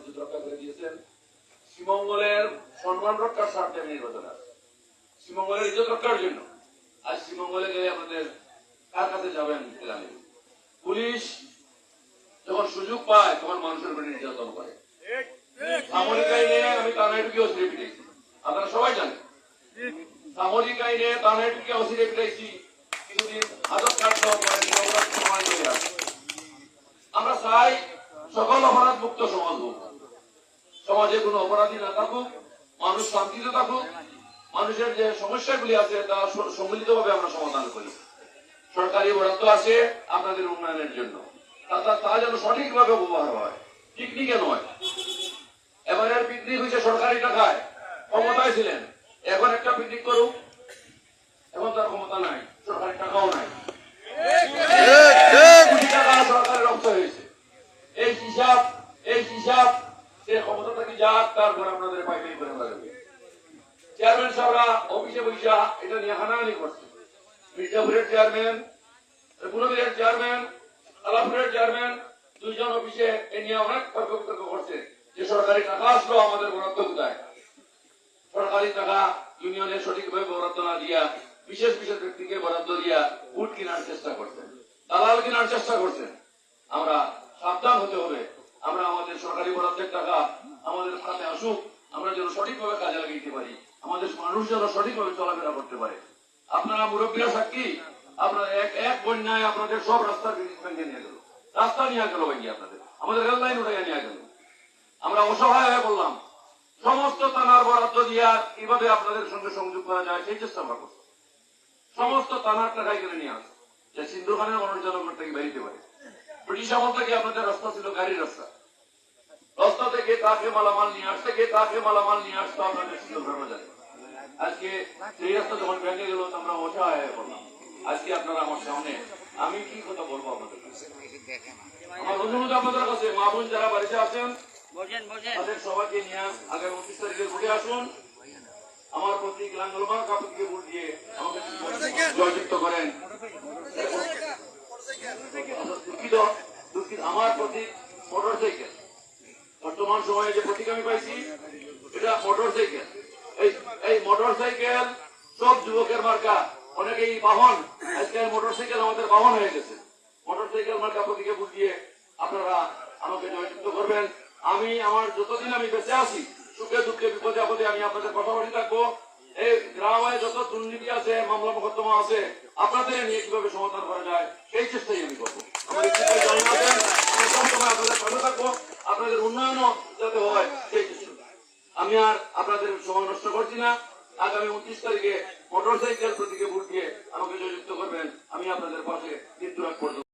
ইজ্জত রক্ষা করে দিয়েছেন। শ্রীমঙ্গলের সম্মান রক্ষার স্বার্থে নির্বাচন আছে শ্রীমঙ্গলের ইজ্জত রক্ষার জন্য আজ শ্রীমঙ্গলে গেলে আমাদের কার কাছে যাবেন জানি পুলিশ যখন সুযোগ পায়, তখন মানুষের উপরে নির্যাতন করে। সামরিক আইনে আমি তানায় ঢুকে অসিরে পিটাইছি। আপনারা সবাই জানেন। সামরিক আইনে তানায় ঢুকে অসিরে পিটাইছি। কিছুদিন হাজত কাটতে পরে অপরাধ প্রমাণ করে। রাখে আমরা চাই সকল অপরাধ মুক্ত সমাজ হোক। সমাজে কোনো অপরাধী না থাকুক মানুষ শান্তিতে থাকুক মানুষের যে সমস্যাগুলি আছে তা সম্মিলিত ভাবে আমরা সমাধান করি। সরকারি বরাদ্দ আছে আপনাদের উন্নয়নের জন্য। তা- তা- যেন সঠিকভাবে ব্যবহার হয়। পিকনিকে নয়। এবারের পিকনিক হয়েছে সরকারি টাকায়। ক্ষমতায় ছিলেন। এখন একটা পিকনিক করুক। এখন তার ক্ষমতা নাই। সরকারি টাকাও নাই। কোটি টাকা সরকারের অর্থ হয়েছে। এই হিসাব এই হিসাব টাকা আসলো আমাদের সরকারি টাকা ইউনিয়নে সঠিকভাবে বরাদ্দ না বিশেষ বিশেষ ব্যক্তিকে বরাদ্দ দিয়া ভোট কেনার চেষ্টা করছেন দালাল কেনার চেষ্টা করছেন আমরা সাবধান হতে হবে। আমরা আমাদের সরকারি বরাদ্দের টাকা আমাদের খাতে আসুক, আমরা যেন সঠিকভাবে কাজে লাগাইতে পারি। আমাদের মানুষ যেন সঠিকভাবে চলাফেরা করতে পারে। আপনারা মুরব্বীরা সাক্ষী? আপনারা এক এক বন্যায় আপনাদের সব রাস্তা ভেঙে নিয়ে গেল। রাস্তা নিয়ে গেল ভেঙে আপনাদের। আমাদের রেল লাইন উঠে নিয়ে গেল। আমরা অসহায় হয়ে বললাম সমস্ত থানার বরাদ্দ দিয়া কীভাবে আপনাদের সঙ্গে সংযোগ করা যায়, সেই চেষ্টা আমরা করছি। সমস্ত থানার টাকা এখানে নিয়ে আসে যে সিন্ধু খানের জনগণ থেকে বেরিতে পারে। ব্রিটিশ আমল থেকে আপনাদের রাস্তা ছিল গাড়ির রাস্তা। রাস্তা থেকে তাকে মালামাল নিয়ে আসতে গিয়ে তাকে মালামাল নিয়ে আসতো আপনাদের খান বাজারে আজকে সেই রাস্তা যখন ভেঙে গেল আমরা অসহায় হয়ে পড়লাম। আজকে আপনারা আমার সামনে আমি কি কথা বলব আপনাদের আমার অনুরোধ আপনাদের কাছে মা বোন যারা বাড়িতে আছেন বসেন বসেন। তাদের সবাইকে নিয়ে আগামী উনত্রিশ তারিখে ঘুরে আসুন। আমার প্রতীক লাঙ্গলমা কাপুরকে ভোট দিয়ে আমাকে জয়যুক্ত করেন দুঃখিত দুঃখিত আমার প্রতীক মোটর সাইকেল বর্তমান সময়ে যে প্রতীক পাইছি, এটা মোটর সাইকেল এই এই মোটর সাইকেল সব যুবকের মার্কা। অনেকেই বাহন। আজকাল মোটর সাইকেল আমাদের বাহন হয়ে গেছে। মোটর সাইকেল মার্কা প্রতীকে দিয়ে আপনারা আমাকে জয়যুক্ত করবেন। আমি আমার যতদিন আমি বেঁচে আছি, সুখে দুঃখে বিপদে আপদে আমি আপনাদের কথা বলে থাকব। এই গ্রামে যত দুর্নীতি আছে, মামলা মোকদ্দমা আছে, আপনাদের নিয়ে কীভাবে সমাধান করা যায়, সেই চেষ্টাই আমি করব আমার ইচ্ছেটাই জানাবেন আমি সবসময় আপনাদের পাশে থাকব আপনাদের উন্নয়নও যাতে আমি আর আপনাদের সময় নষ্ট করছি না। আগামী উনত্রিশ তারিখে মোটরসাইকেল প্রতীকে ভোট দিয়ে আমাকে জয়যুক্ত করবেন। আমি আপনাদের পাশে কিন্তু করব